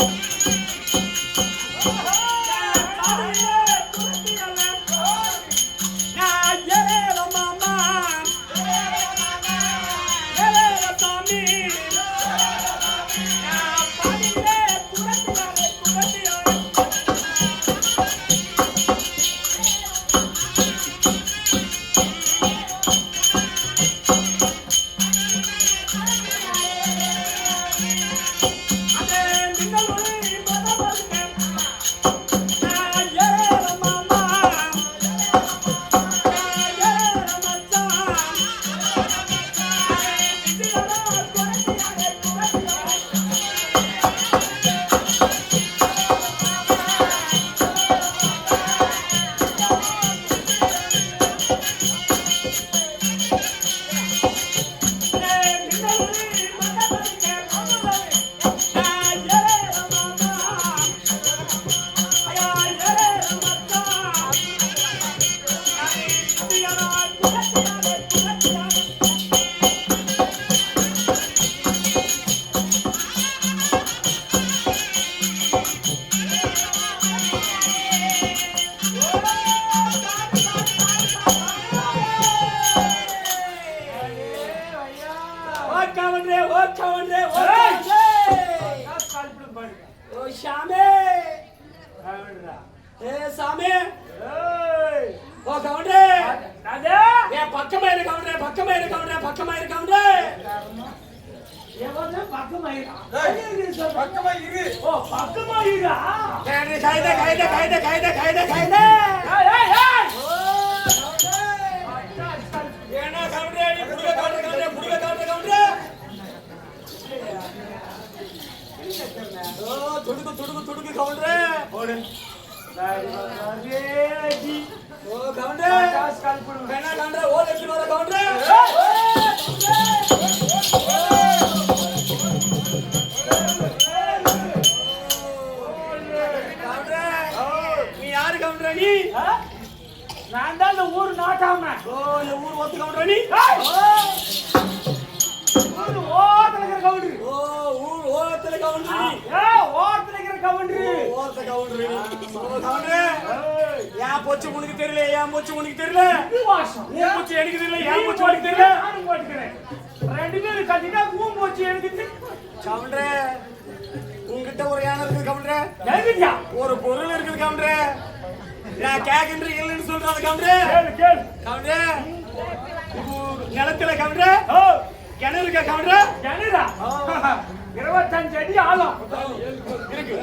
you. பக்கமா இரு ஓ பக்கமா இருடா கைத கைத கைத கைத கைத கைத கைத ஏய் ஓ துடுக்கு துடுக்கு ஏன் போச்சு உனக்கு தெரியல ஏன் போச்சு உனக்கு தெரியல. ஊன் போச்சு எனக்கு தெரியல ஏன் போச்சு உனக்கு தெரியல. ரெண்டு பேரும் கட்டிட்டா கூம் போச்சு எனக்கு தெரியும். கவுண்டரே உன்கிட்ட ஒரு யானை இருக்குது கவுண்டரே? ஒரு பொருள் இருக்குது கவுண்டரே. நான் கேக்கின்ற இல்லைன்னு சொல்றாங்க கவுண்டரே. கவுண்டரே நிலத்துல கவுண்டரே. கிணறு இருக்கா கவுண்டரே? ஜனதா இருபத்தஞ்சு அடி ஆழம். இருக்கு.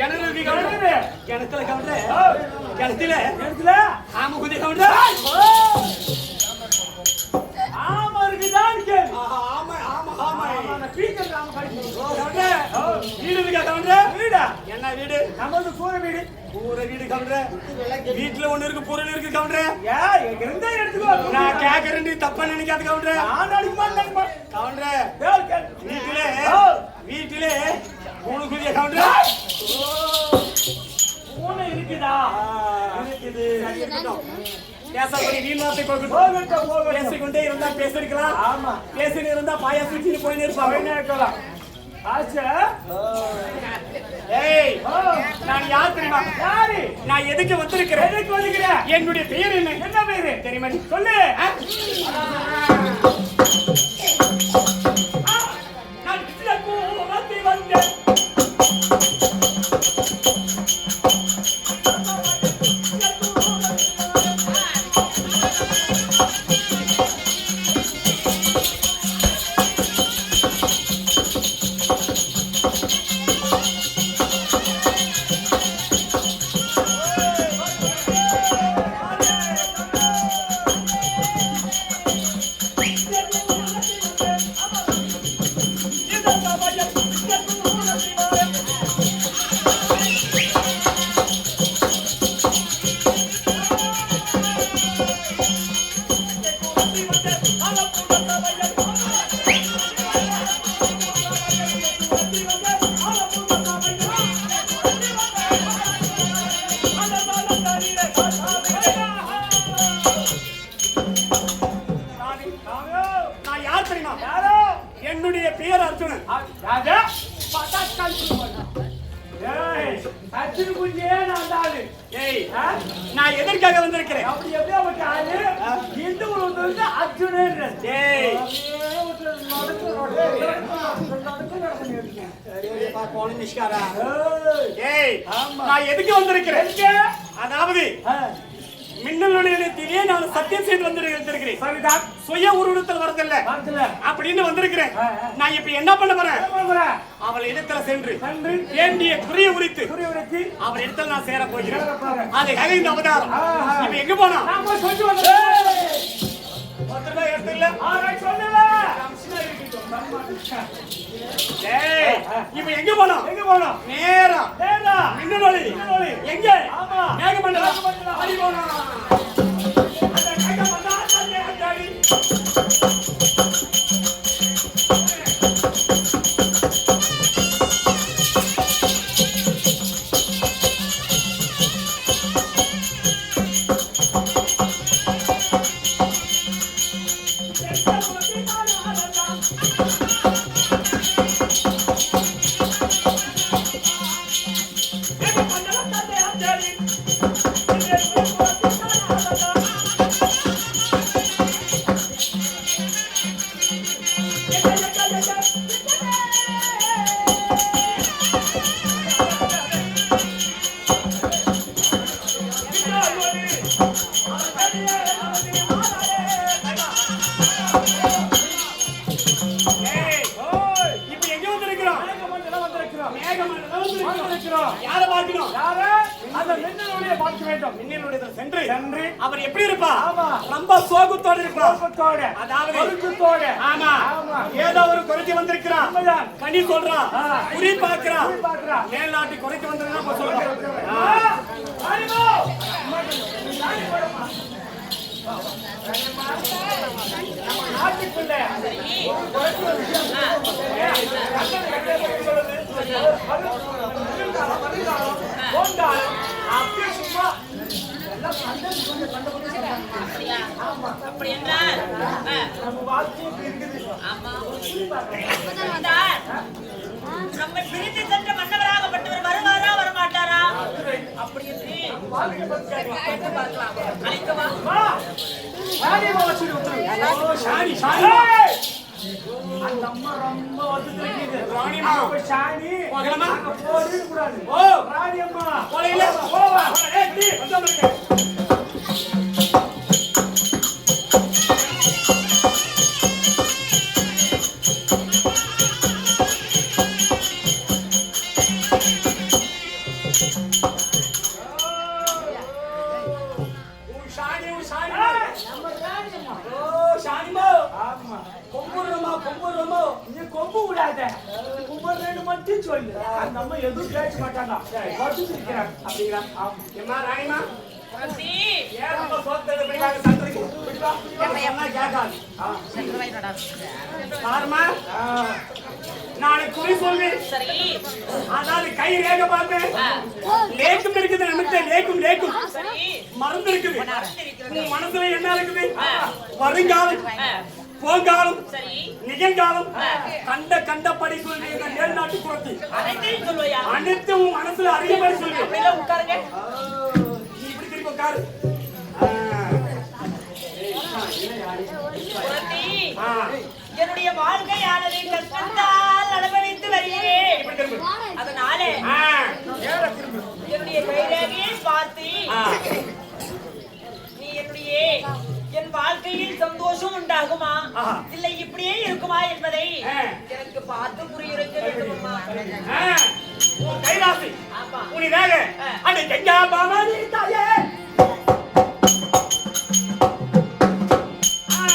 கிணறு இருக்கு கவுண்டரே. கிணத்துல. கவுண்டரே ஓ, கிணத்துல. எடுத்துல ஆம குதி கவுண்டரே ஆமா இருக்குதான் கேளு ஆஹா, ஆமா ஆமா ஆமா பீக்கர் ஆமா கவுண்டரே வீடு இருக்கா கவுண்டரே வீடா? என்ன வீடு? நமது கூரை வீடு. பூர வீடு கவுண்டரே வீட்டுல ஒண்ணு இருக்கு பொருள் இருக்கு கவுண்டரே இருந்தா எடுத்துக்கோ. நான் கேக்குறேன் நீ தப்பா நினைக்காத கவுண்டரே நான் அடிக்க மாட்டேன் கவுண்டரே. வீட்டிலே மூணு குதிய கவுண்டரே பூனை இருக்குதா இருக்குது பேசப்படி வீண் வார்த்தை போகட்டும் பேசிக்கொண்டே இருந்தா பேசிருக்கலாம். ஆமா. இருந்தா பாயாசம் வச்சுட்டு போயின்னு இருப்பாங்க. நான் யார் தெரியுமா? யாரு? நான் எதுக்கு வந்திருக்கிறேன்? எதுக்கு வந்துக்கிற என்னுடைய பெயர் என்ன? என்ன பேரு தெரியுமா? சொல்லு. என்னுடைய பெயர் அர்ஜுனன் ராஜா பட்டாக்கால் ஏய் அச்சுக்கு குஞ்சே நான் தாளு ஏய்? நான் எதற்காக வந்திருக்கிறேன்? அப்படி எப்படி அவருக்கு ஆளு? இந்த வந்து அர்ஜுனன். ஏய் ஏய் போன நிஷ்காரா ஏய் நான் எதுக்கு வந்திருக்கிறேன்? அதாவது மின்னலுடைய திரியே நான் சத்தியம் செய்து வந்திருக்கிறேன் சரிதான் சுய உருவத்தில் வரதில்ல? அப்படின்னு வந்திருக்கிறேன். நான் இப்ப என்ன பண்ண போறேன்? அவள் இடத்துல சென்று வேண்டிய குறிய உரித்து அவள் இடத்துல நான் சேர போகிறேன். அதுக்காக இந்த அவதாரம். இப்ப எங்க போனா போனோம் நேரா. ஏடா மின்னலொளி மின்னலொளி. எங்க? ஆமா. மேகமண்டலம். மேகமண்டலம். அதாவது ஒழுக்கத்தோட ஆமா. ஏதோ ஒரு குறைச்சி வந்திருக்கிறான். கனி சொல்றான். குறி பாக்குறான் குறி பார்க்கிறான். மேல்நாட்டு குறைச்சி வந்திருக்கா சொல்றான். நாட்டுக்குள்ள அப்படியே சும்மா எல்லாம். அப்படி ஆ, நம்ம வாழ்க்கை இப்படி இருக்குது ஆமா. பிரித்து சென்ற மன்னவராகப்பட்டவர் வருவாரா வரமாட்டாரா அப்படி என்று அந்த அம்மா ரொம்ப வந்துட்டு சாணி. போகலாமா? போகவே கூடாது. ஓ போவா. நீ கும்பிடுறேன்னு மட்டும் சொல்லு. அந்த அம்மா எதுவும் பேச மாட்டாங்க. வச்சுட்டு இருக்கிறாங்க. அப்படிங்களா. எம்மா ராணிமா லேக்கும் இருக்குது நமக்கு லேக்கும் லேக்கும் சரி. மருந்து இருக்குது மறந்திருக்கிறது. உன் மனசுல என்ன இருக்குது? வருங்காலம். போங்காலம் நிகழ்காலம் கண்ட கண்டபடி சொல்லி இந்த மேல்நாட்டு புறத்தி அனைத்தையும் சொல்லுவையா? அனைத்து உன் மனசுல அறியபடி சொல்லி. உட்காருங்க. இப்படி திருப்பி உட்காரு. என்னுடைய வாழ்க்கையானது கஷ்டத்தால் அனுபவித்து வருகிறேன். அதனாலே. என்னுடைய கைரேகையை பார்த்து சந்தோஷம் உண்டாகுமா. இல்லை இப்படியே இருக்குமா என்பதை. எனக்கு பார்த்து ஆ. உன் கைலாசி. ஆ. அடே கங்கா பவானி தாயே ஆ.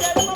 Get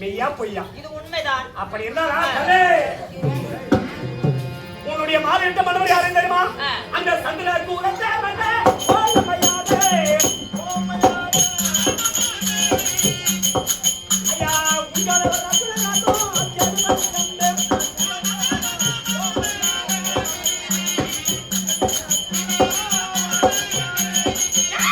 மெய்யா பொய்யா? இது உண்மைதான். அப்படி இருந்தா உன்னுடைய மாதவிட்ட மனவர் யாரும் தெரியுமா. அந்த சந்திர கூடத்தை